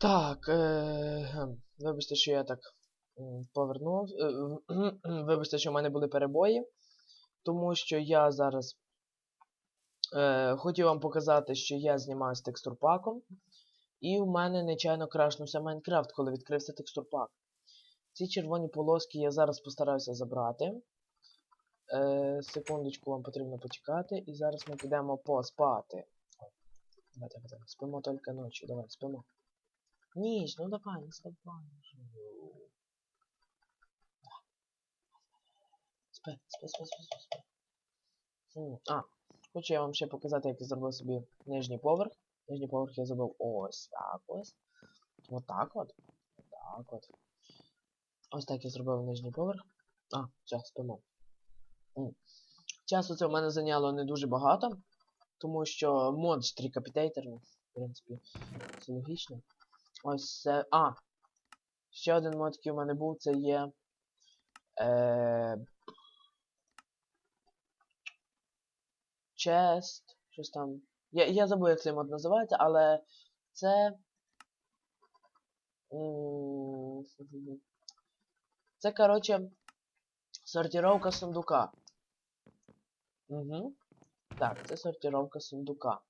Так, е, вибачте, що я так повернув. Вибачте, що в мене були перебої, тому що я зараз е, хотів вам показати, що я знімаюся текстурпаком, і в мене нечайно крашнувся Майнкрафт, коли відкрився текстурпак. Ці червоні полоски я зараз постараюся забрати. Е, секундочку, вам потрібно почекати, і зараз ми підемо поспати. Давайте, давайте, спимо тільки ночі, давай, спимо. Ніч, ну давай, не вставай. Спи, спи, спи, спи, спи, спи. М, А, хочу я вам ще показати, як я зробив собі нижній поверх. Нижній поверх я зробив ось так ось. Отак от. Так от. Ось так я зробив нижній поверх. А, все, спимо. Часу це в мене зайняло не дуже багато, тому що мод стрікапітейтер, ну, в принципі, це логічно. Ось це. А! Ще один мод, який у мене був, це є. Е... Chest. Щось там. Я, я забув, як цей мод називається, але це. Це, коротше, сортировка сундука. Угу. Так, це сортировка сундука.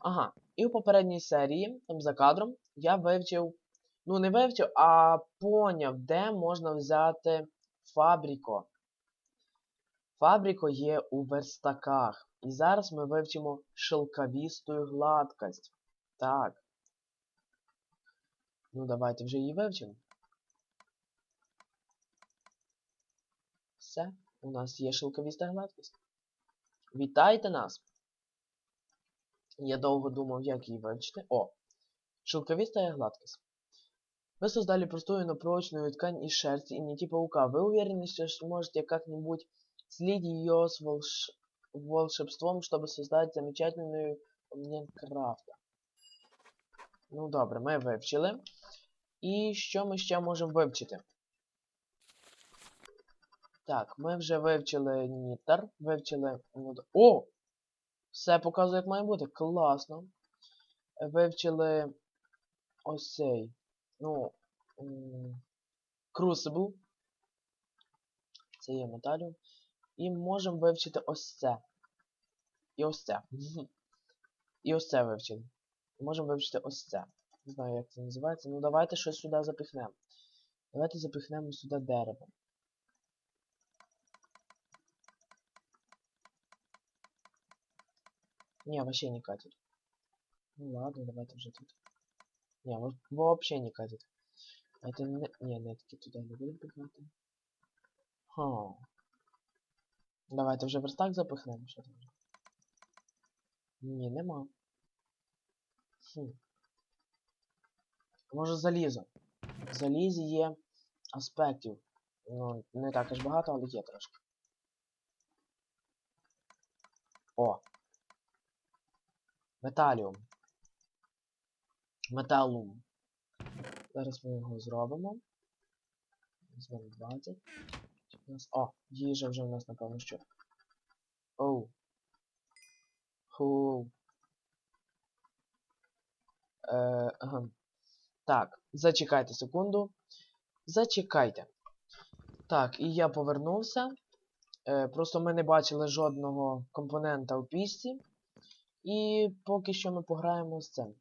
Ага. І у попередній серії, там за кадром, я вивчив. Ну, не вивчив, а поняв, де можна взяти фабріко. Фабріко є у верстаках. І зараз ми вивчимо шелковісту гладкость. Так. Ну, давайте вже її вивчимо. Все, у нас є шелковіста гладкость. Вітайте нас! Я довго думав, як її вивчити. О! Шелковистая гладкость. Вы создали простую, но прочную ткань из шерсти и нити паука. Вы уверены, что сможете как-нибудь слить ее с волш... волшебством, чтобы создать замечательную Майнкрафта? Ну добре, ми вивчили. І що ми ще можемо вивчити? Так, ми вже вивчили нітер, вивчили. ну, д- О! Все показує, як має бути. Класно. Вивчили ось цей. Ну. Crucible. Це є металіум. І можемо вивчити ось це. І ось це. І ось це вивчили. Можемо вивчити ось це. Не знаю, як це називається. Ну давайте щось сюди запихнемо. Давайте запихнемо сюди дерево. Не, вообще не катит. Ну ладно, давайте вже тут. Не, вообще не катит. Это не... Не, нитки туда не будем пихати. Ха. Давайте вже верстак запихнемо, що там. Ні, нема. Хм. Може залізо. В залізі є аспектів. Ну, не так аж багато, але є трошки. О! Металіум. Металум. Зараз ми його зробимо. Візьмемо 20. Нас... О, їжа вже в нас, напевно, що. Оу. Ху. Е. Так, зачекайте секунду. Зачекайте. Так, і я повернувся. Е, просто ми не бачили жодного компонента у пісці. І поки що ми пограємо з цим.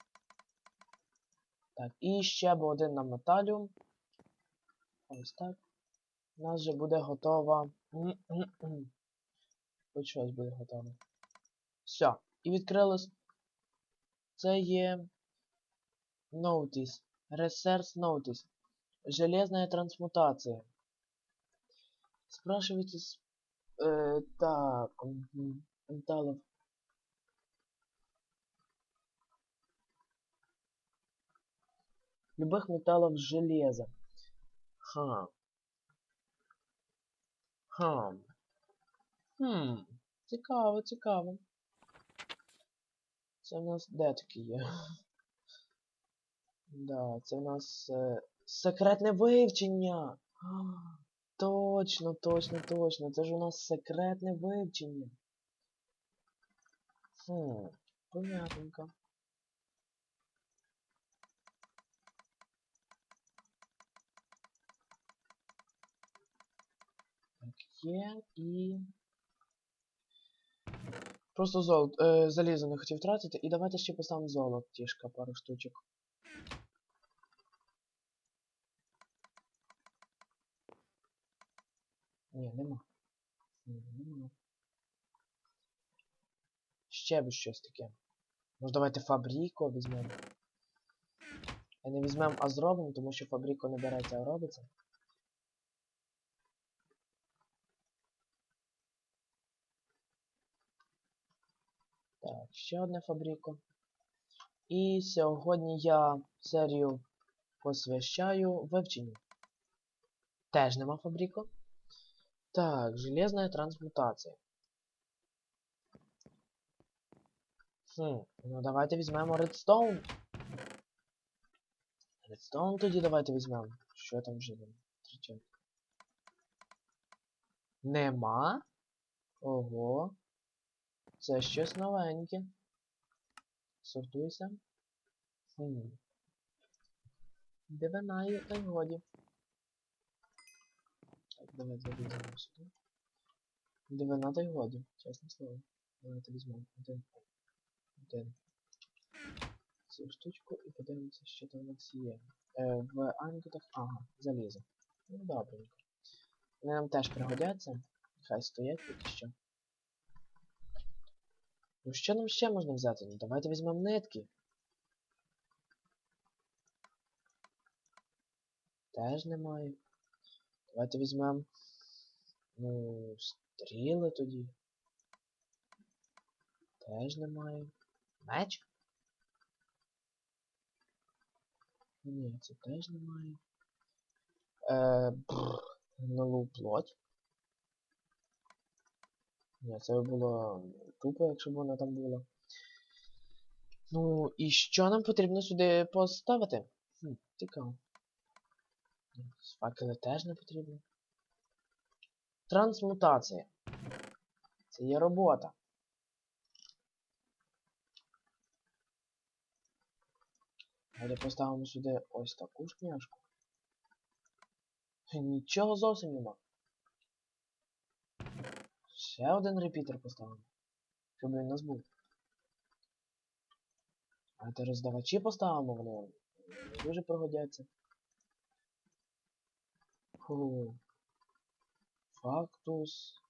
Так, і ще б один на металіум. Ось так. У нас вже буде готова. Хоч щось буде готове. Все. І відкрилось. Це є. Notice. Research Notice. Железная трансмутация. Спрашивайте с... Так. Металлов. Любых металлов железа. Ха. Ха. Хм. Цікаво, цікаво. Це в нас де такі є? Да, це в нас е, секретне вивчення. Точно, точно, точно. Це ж у нас секретне вивчення. Хм, понятненько. Є і. Просто золото. Е, залізо не хотів тратити. І давайте ще поставимо золотішка, пару штучок. Ні, нема. Ні, нема. Ще б щось таке. Може давайте фабріко візьмемо. А не візьмемо, а зробимо, тому що фабріко не береться, а робиться. Так, ще одне фабріко. І сьогодні я серію посвящаю вивченню. Теж нема фабріко. Так, железная трансмутація. Хм, ну давайте візьмемо редстоун. Редстоун тоді давайте візьмемо. Що там вже. Нема? Ого. Це щось новеньке. Сортуйся. Хм. Дивина і та й годі. Так, давай заліземо сюди. Дивина та й годі, чесне слово. Давайте візьмемо один. Один. Цю штучку і подивимося, що там у нас є. Е, в ангетах. Ага, залізо. Ну добренько. Вони нам теж пригодяться. Хай стоять поки що. Ну що нам ще можна взяти? Ну давайте візьмемо нитки. Теж немає. Давайте візьмемо. Ну, стріли тоді. Теж немає. Меч? Ні, це теж немає. Е, бррр, гнилу плоть. Ні, це було тупо, якщо б вона там була. Ну, і що нам потрібно сюди поставити? Хм, цікаво. Факели теж не потрібно. Трансмутація. Це є робота. Далі поставимо сюди ось таку шняшку. Нічого зовсім нема. Ще один репітер поставимо. Щоб він нас був. А це роздавачі поставимо, вони дуже пригодяться. Фу. Фактус.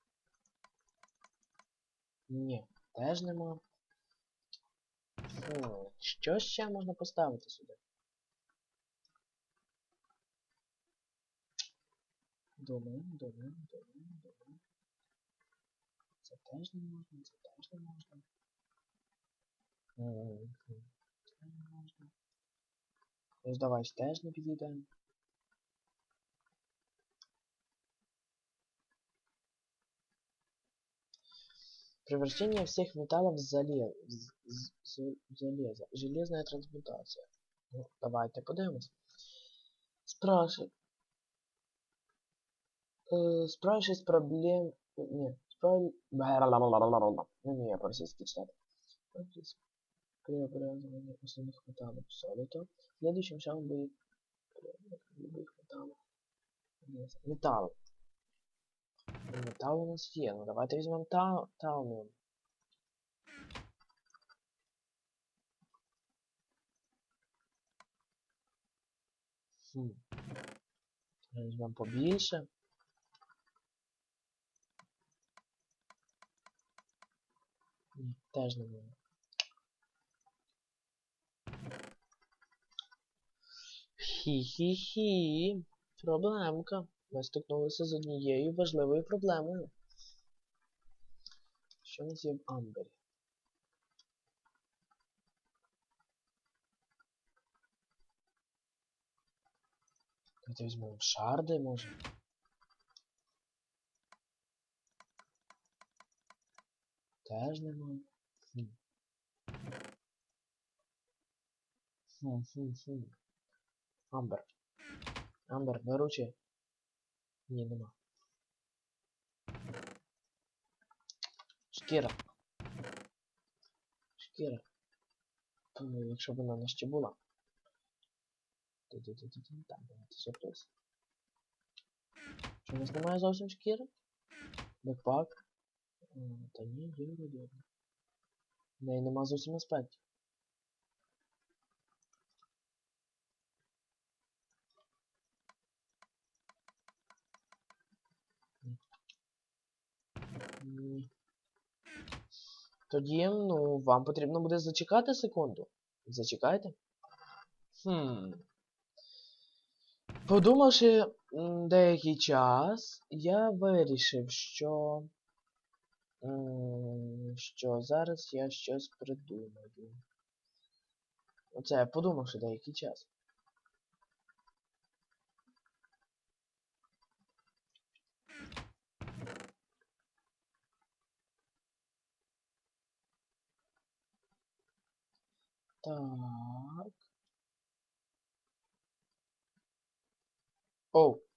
Ні, теж нема. Фу. Що ще можна поставити сюди? Думаємо, думаємо, думаємо, думаємо. Це теж не можна, це теж не можна. Це не можна. Ось давай теж не підійде. Превращение всех металлов в зале... з- з- з- железо. Железная трансмутация. Ну, давайте подивимось. Спрашивай. Э, спрашивай с проблем... Не, справ... Не умею по-российски читать. Преобразование основных металлов в солито. Следующим шагом будет преобразование любых металлов. Железо. Металл. Металл у нас є. Ну давайте візьмемо та... тауміум. Хм. Візьмемо побільше. Ні, теж не можна. Хі-хі-хі. Проблемка. Ми стикнулися з однією важливою проблемою. Що є в Амбері? Давайте візьмемо шарди, може. Теж немає. Хм. Хм, хм, хм. Амбер. Амбер, виручи. Ні, нема. Шкіра. Шкіра. Ну, якщо б вона в нас ще була. Ти-ти-ти-ти-ти, Там, давайте сюрприз. Нас немає зовсім шкіри? Бекпак. Та ні, є вроді. В неї нема зовсім аспектів. Тоді, ну, вам потрібно буде зачекати секунду. Зачекайте. Хм. Подумавши деякий час, я вирішив, що. Що зараз я щось придумаю. Оце подумавши деякий час. Так. Оу.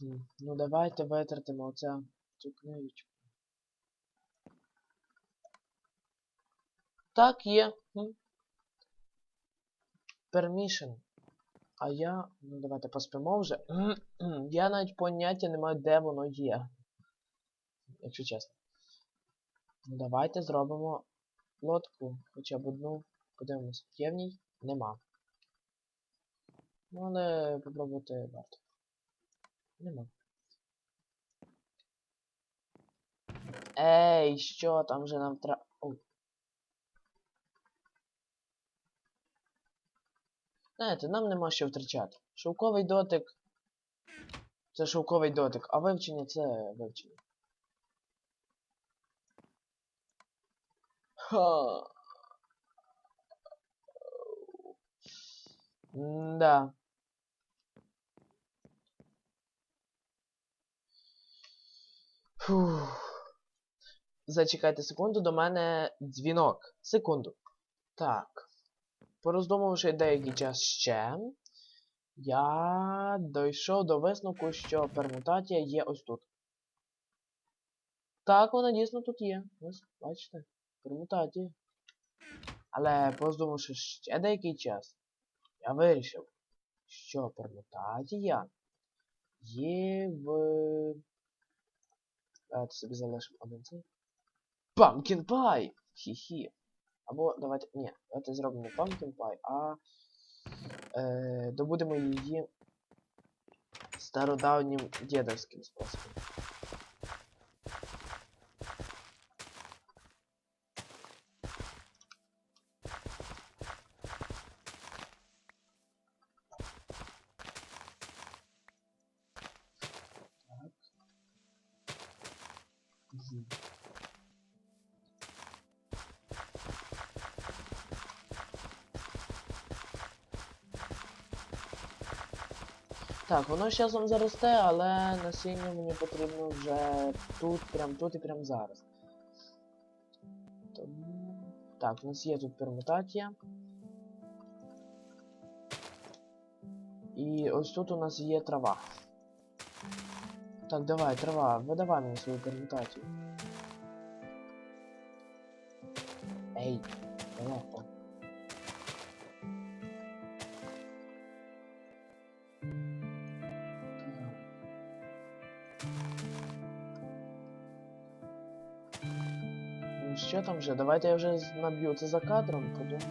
Ну давайте витратимо оце цю книжечку. Так, є. Permission. А я. Ну давайте поспимо вже. я навіть поняття не маю, де воно є. Якщо чесно. Ну давайте зробимо лодку. Хоча б одну. Подивимось, є в ній? Нема. Ну але попробувати варто. Нема. Ей, що там вже нам треба. Знаєте, нам нема що втрачати. Шовковий дотик. Це шовковий дотик, а вивчення це вивчення. Ха. Да. Фух. Зачекайте секунду, до мене дзвінок. Секунду. Так. Пороздумувавши деякий час ще, я дійшов до висновку, що пермутація є ось тут. Так, вона дійсно тут є. Ось, бачите, пермутація. Але пороздумавши ще деякий час, я вирішив, що пермутація є в. Давайте собі залишимо один цей. Pumpkin Pie! Хі-хі. Або давайте. Ні, давайте зробимо не Pumpkin Pie, а е, добудемо її стародавнім дідовським способом. Так, воно з часом заросте, але насіння мені потрібно вже тут, прям тут і прям зараз. Тому... Так, у нас є тут пермутація. І ось тут у нас є трава. Так, давай, трава, видавай мені свою пермутацію. Ей, далеко. вже? Давайте я вже з- наб'ю це за кадром, подумаю.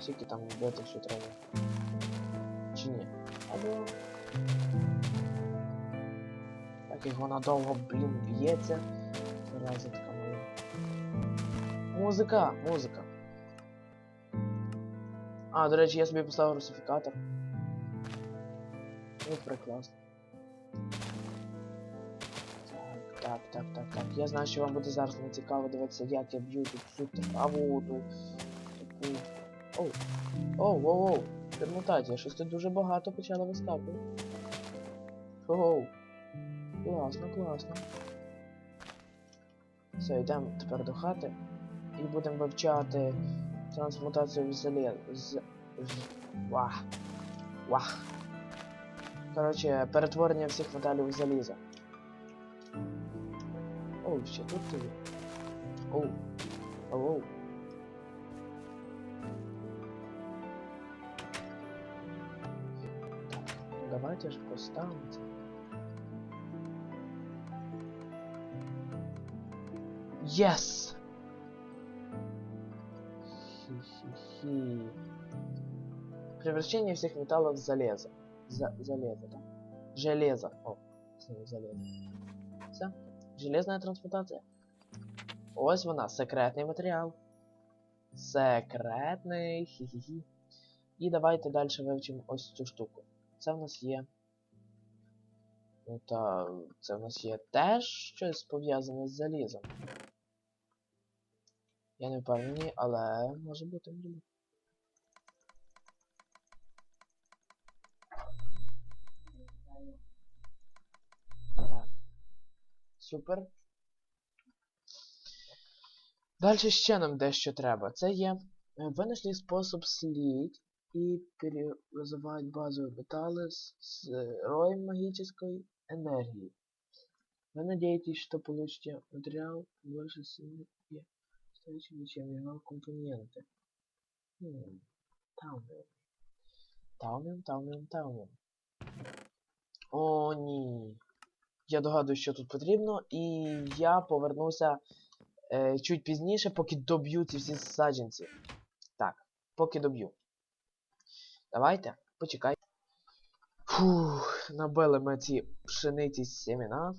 Скільки там бити що треба. Чи ні? Або. Так як вона довго, блін, б'ється. Зараза така моя. Музика, музика. А, до речі, я собі поставив русифікатор. Ну, прекрасно. Так, так, так, так. Я знаю, що вам буде зараз не цікаво дивитися, як я б'ю тут всю траву. Оу. Оу, оу, оу. Пермутація, щось тут дуже багато почало вискакувати. Оу. Класно, класно. Все, йдемо тепер до хати. І будемо вивчати трансмутацію в зелі... з... Вах. Вах. Коротше, перетворення всіх металів в залізо. О, ще тут ты. О, о, давайте же поставим. Yes! Хи-хи-хи. Превращение всех металлов в железо. За железо, да. Железо. О, слово железо. Железная трансмутація. Ось вона, секретний матеріал. Секретний. Хі-хі-хі. І давайте далі вивчимо ось цю штуку. Це в нас є. Ну та це в нас є теж щось пов'язане з залізом. Я не впевнений, але може бути, може бути. Супер. Далі ще нам дещо треба. Це є е, винайшли способ слить и перевызывать базовые металлы с, с роем магической энергии. Вы надеетесь, что получите материал больше сильный и устойчивый, чем его компоненты. Хм. Таумиум. Таумиум, таумиум, таумиум. О, ні. Я догадуюсь, що тут потрібно, і я повернуся е, чуть пізніше, поки доб'ю ці всі саджанці. Так, поки доб'ю. Давайте, почекайте. Фух, набили ми ці пшениці семена.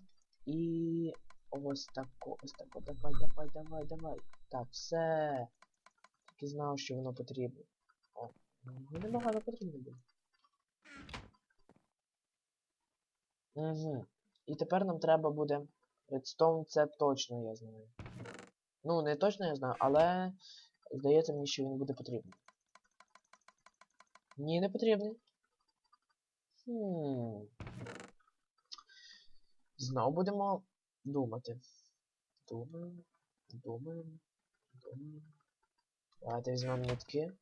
І ось тако, ось тако. Давай, давай, давай, давай. Так, все. Так і знав, що воно потрібно. О, небагато потрібно буде. Угу. І тепер нам треба буде. Редстоун це точно я знаю. Ну, не точно я знаю, але здається мені, що він буде потрібен. Ні, не потрібний. Хм. Знову будемо думати. Думаємо, думаємо, думаємо. Давайте візьмемо нитки.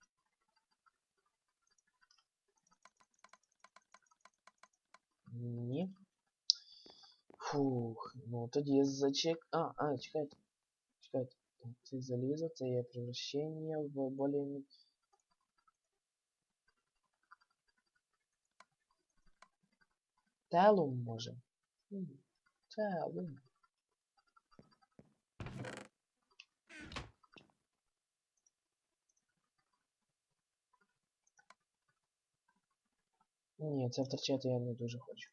Ні. Фух, ну тоді зачек... А, а, чекайте. Чекайте. Так, це залізо, це є превращення в более... Телум може. Хм, Телум. Ні, це втрачати я не дуже хочу.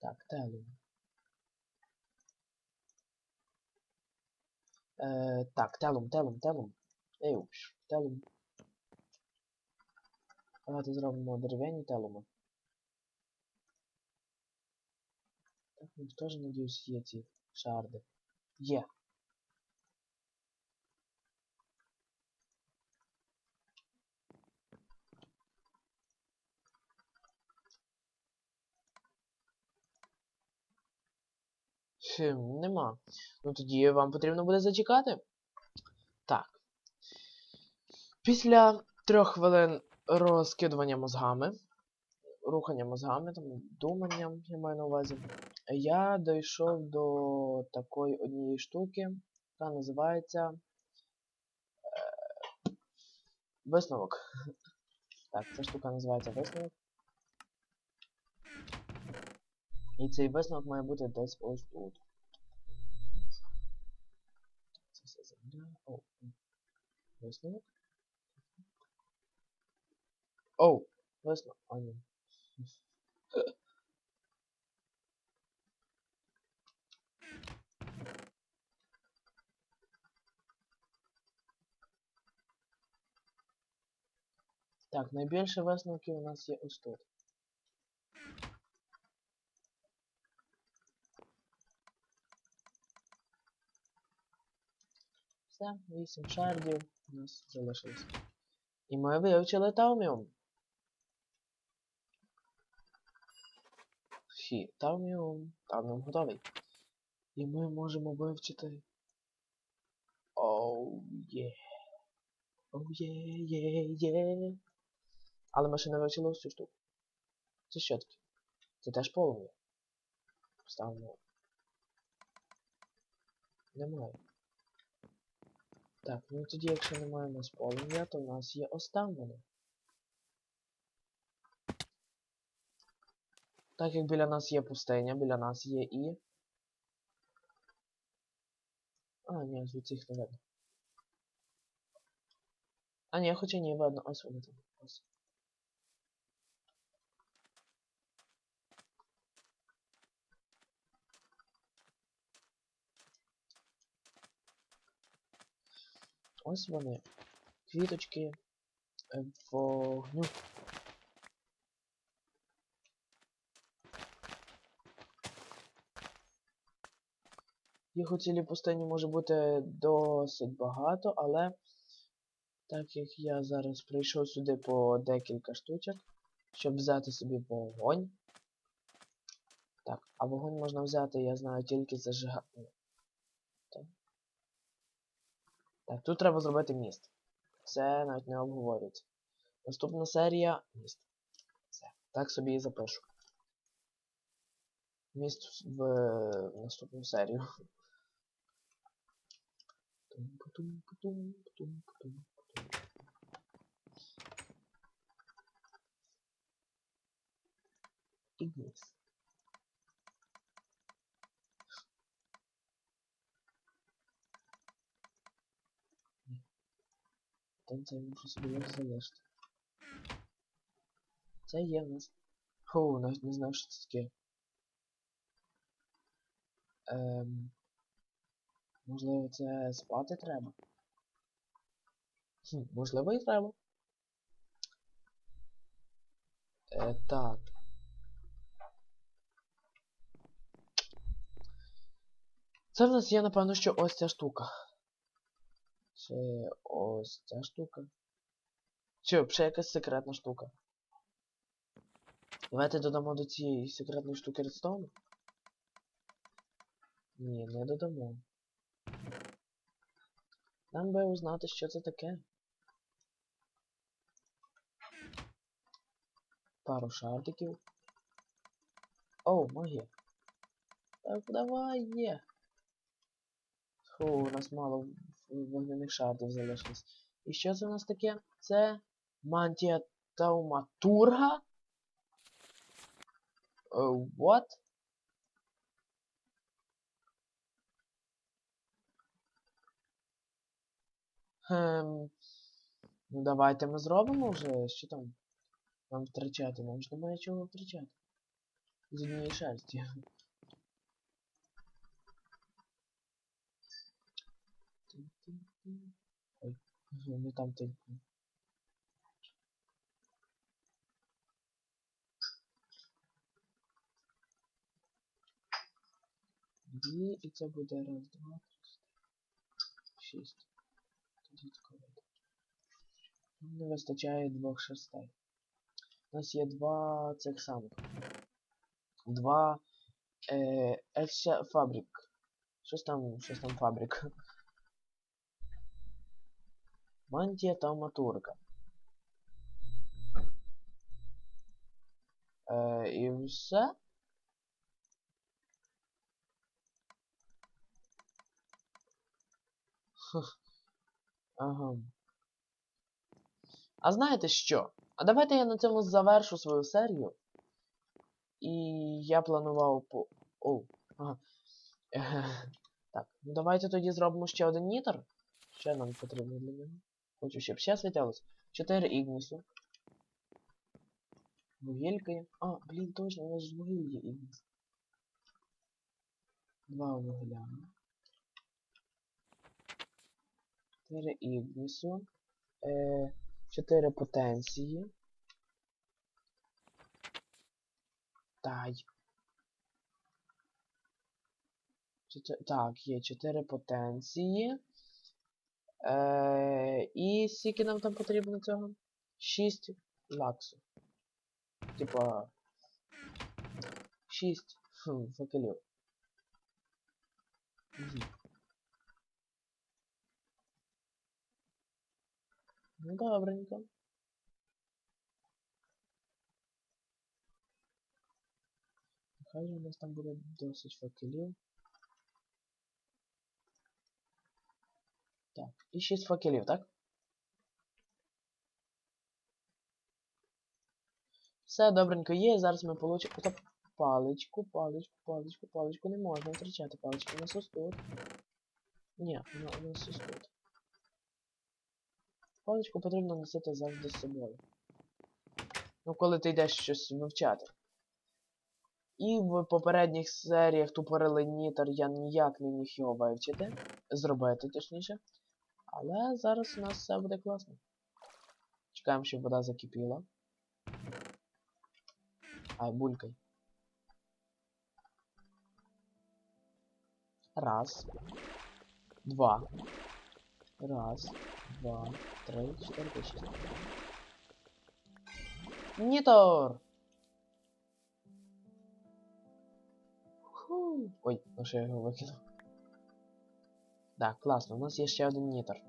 Так, телум. Е, так, телум, телум, телум. Ей, упш, телум. Давайте зробимо дерев'яні телуми. Так, ну теж, надіюсь, є ці шарди. Є. Хм, нема. Ну тоді вам потрібно буде зачекати. Так. Після трьох хвилин розкидування мозгами, рухання мозгами, там, думанням, я маю на увазі, я дійшов до такої однієї штуки, яка називається е, висновок. Так, ця штука називається висновок. І цей висновок має бути десь ось тут. Це все земля. О, висновок. Оу, висновок. А ні. Так, найбільше висновків у нас є ось тут. Все, 8 шардів у нас залишилось. І ми вивчили Тауміум. Хі, Тауміум. Тауміум готовий. І ми можемо вивчити. Оу є. Оу є, є, є. Але ми ще не вивчили ось цю штуку. Це що таке? Це теж полум'я. Ставимо. Немає. Так, ну тоді, якщо немає у нас полум'я, то в нас є оставлено. Так як біля нас є пустиня, біля нас є і. А, ні, звідси їх не видно. А, ні, хоча ні, видно, ось вони там. Ось. Ось вони. Квіточки е, вогню. Їх у цілій пустині може бути досить багато, але так як я зараз прийшов сюди по декілька штучок, щоб взяти собі вогонь. Так, а вогонь можна взяти, я знаю, тільки зажигання. Так. Так, тут треба зробити міст. Це навіть не обговорюється. Наступна серія міст. Все. Так собі і запишу. Міст в наступну серію. Ignis. Це мушу собі його залишити. Це є в нас. Фу, навіть не знав, що це таке. Ем... Можливо, це спати треба? Хм, можливо, і треба. Е, так. Це в нас є, напевно, що ось ця штука. Чи ось ця штука. Чи взагалі якась секретна штука. Давайте додамо до цієї секретної штуки редстоуну. Ні, не додамо. Нам би узнати, що це таке. Пару шардиків. Оу, магія. Так, давай є. Фу, у нас мало вогняних шардів залишилось. І що це у нас таке? Це мантія тауматурга? Uh, what? Хм. Ну давайте ми зробимо вже. Що там? Нам втрачати? Нам ж немає чого втрачати. З однієї шерсті. Ой, не там ти. Дві, і це буде раз, два, три, шість. Тоді таково. Не вистачає двох шерстей. У нас є два цих самих. Два е, фабрик. Щось там, щось там фабрик. Мантія та матурка. Е, і все. Ага. А знаєте що? А давайте я на цьому завершу свою серію. І я планував по... Оу, ага. Так, ну давайте тоді зробимо ще один нітр. Що нам потрібно для нього? Хочу, щоб ще світилось. 4 ігнісу. Вугілька є. А, блін, точно, у нас ж вугіль є ігніс. Два вугля. 4 ігнісу. Е, 4 потенції. Дай. Чотир... Так, є 4 потенції. Е, і скільки нам там потрібно цього? 6 лаксу. Типа. 6 хм, факелів. Угу. Ну добренько. Же у нас там буде досить факелів. Так, і 6 факелів, так? Все добренько є, зараз ми получимо... Стоп, паличку, паличку, паличку, паличку. Не можна втрачати паличку. У нас ось тут. Ні, вона у нас ось тут. Паличку потрібно носити завжди з собою. Ну, коли ти йдеш щось вивчати. І в попередніх серіях тупорили нітер я ніяк не міг його вивчити. Зробити, точніше. Але зараз у нас все буде класно. Чекаємо, щоб вода закипіла. Ай, булькай. Раз. Два. Раз, два, три, чотири, шість. Нітор! Ой, ну що я його викинув. Так, класно, у нас є ще один нітер.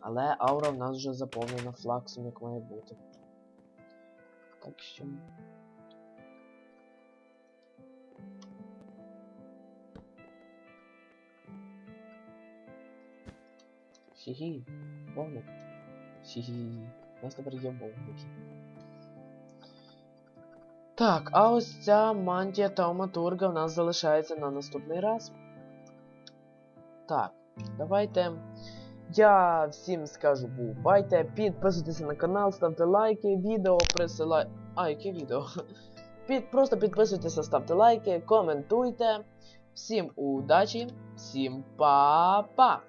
Але аура в нас вже заповнена флаксом, як має бути. Так що. Хі-хі, вогник. Хі-хі. У нас тепер є вогники. Так, а ось ця мантія Тауматурга в нас залишається на наступний раз. Так, давайте. Я всім скажу бувайте, підписуйтеся на канал, ставте лайки, відео присилайте. А, яке відео? Під... Просто підписуйтеся, ставте лайки, коментуйте. Всім удачі, всім па-па!